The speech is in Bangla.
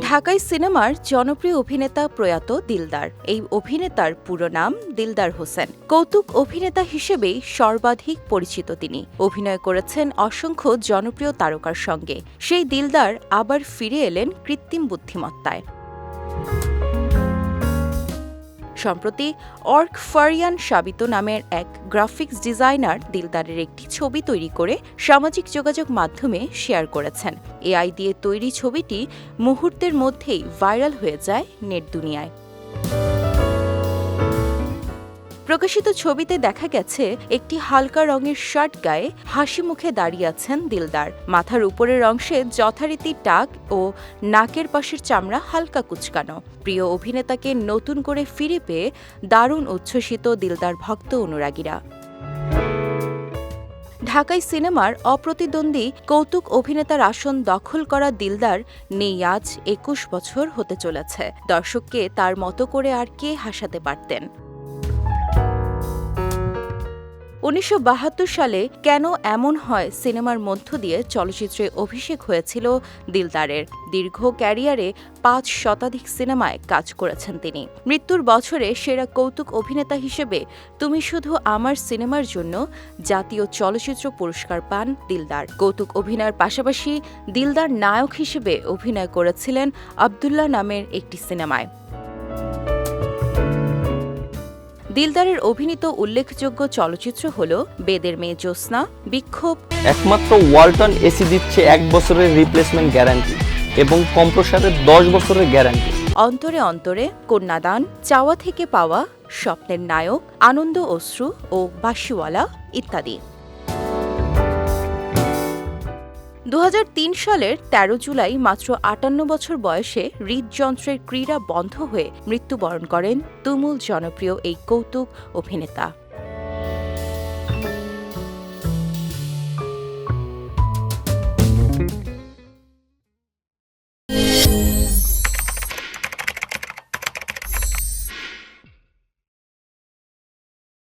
ঢাকাই সিনেমার জনপ্রিয় অভিনেতা প্রয়াত দিলদার। এই অভিনেতার পুরো নাম দিলদার হোসেন। কৌতুক অভিনেতা হিসেবেই সর্বাধিক পরিচিত তিনি। অভিনয় করেছেন অসংখ্য জনপ্রিয় তারকার সঙ্গে। সেই দিলদার আবার ফিরে এলেন কৃত্রিম বুদ্ধিমত্তায়। সম্প্রতি অর্ক ফারিয়ান সাবিত নামের এক গ্রাফিক্স ডিজাইনার দিলদারের একটি ছবি তৈরি করে সামাজিক যোগাযোগ মাধ্যমে শেয়ার করেছেন। এআই দিয়ে তৈরি ছবিটি মুহূর্তের মধ্যেই ভাইরাল হয়ে যায় নেট দুনিয়ায়। প্রকাশিত ছবিতে দেখা গেছে, একটি হালকা রঙের শার্ট গায়ে হাসি মুখে দাঁড়িয়ে আছেন দিলদার। মাথার উপরের অংশে যথারীতি টাক ও নাকের পাশের চামড়া হালকা কুচকানো। প্রিয় অভিনেতাকে নতুন করে ফিরে পেয়ে দারুণ উচ্ছ্বসিত দিলদার ভক্ত অনুরাগীরা। ঢাকাই সিনেমার অপ্রতিদ্বন্দ্বী কৌতুক অভিনেতার আসন দখল করা দিলদার নেই আজ একুশ বছর হতে চলেছে। দর্শককে তার মতো করে আর কে হাসাতে পারতেন? উনিশশো বাহাত্তর সালে কেন এমন হয় সিনেমার মধ্য দিয়ে চলচ্চিত্রে অভিষেক হয়েছিল দিলদারের। দীর্ঘ ক্যারিয়ারে পাঁচ শতাধিক সিনেমায় কাজ করেছেন তিনি। মৃত্যুর বছরে সেরা কৌতুক অভিনেতা হিসেবে তুমি শুধু আমার সিনেমার জন্য জাতীয় চলচ্চিত্র পুরস্কার পান দিলদার। কৌতুক অভিনয়ের পাশাপাশি দিলদার নায়ক হিসেবে অভিনয় করেছিলেন আবদুল্লাহ নামের একটি সিনেমায়। দিলদারের অভিনীত উল্লেখযোগ্য চলচ্চিত্র হল বেদের মেয়ে জ্যোৎস্না বিক্ষোভ। একমাত্র ওয়ালটন এসি দিচ্ছে এক বছরের রিপ্লেসমেন্ট গ্যারান্টি এবং কম্প্রসারের দশ বছরের গ্যারান্টি অন্তরে অন্তরে কন্যাদান চাওয়া থেকে পাওয়া স্বপ্নের নায়ক আনন্দ অশ্রু ও বাসিওয়ালা ইত্যাদি। দু হাজার তিন সালের ১৩ জুলাই মাত্র আটান্ন বছর বয়সে হৃদযন্ত্রের ক্রীড়া বন্ধ হয়ে মৃত্যুবরণ করেন তুমুল জনপ্রিয় এই কৌতুক অভিনেতা।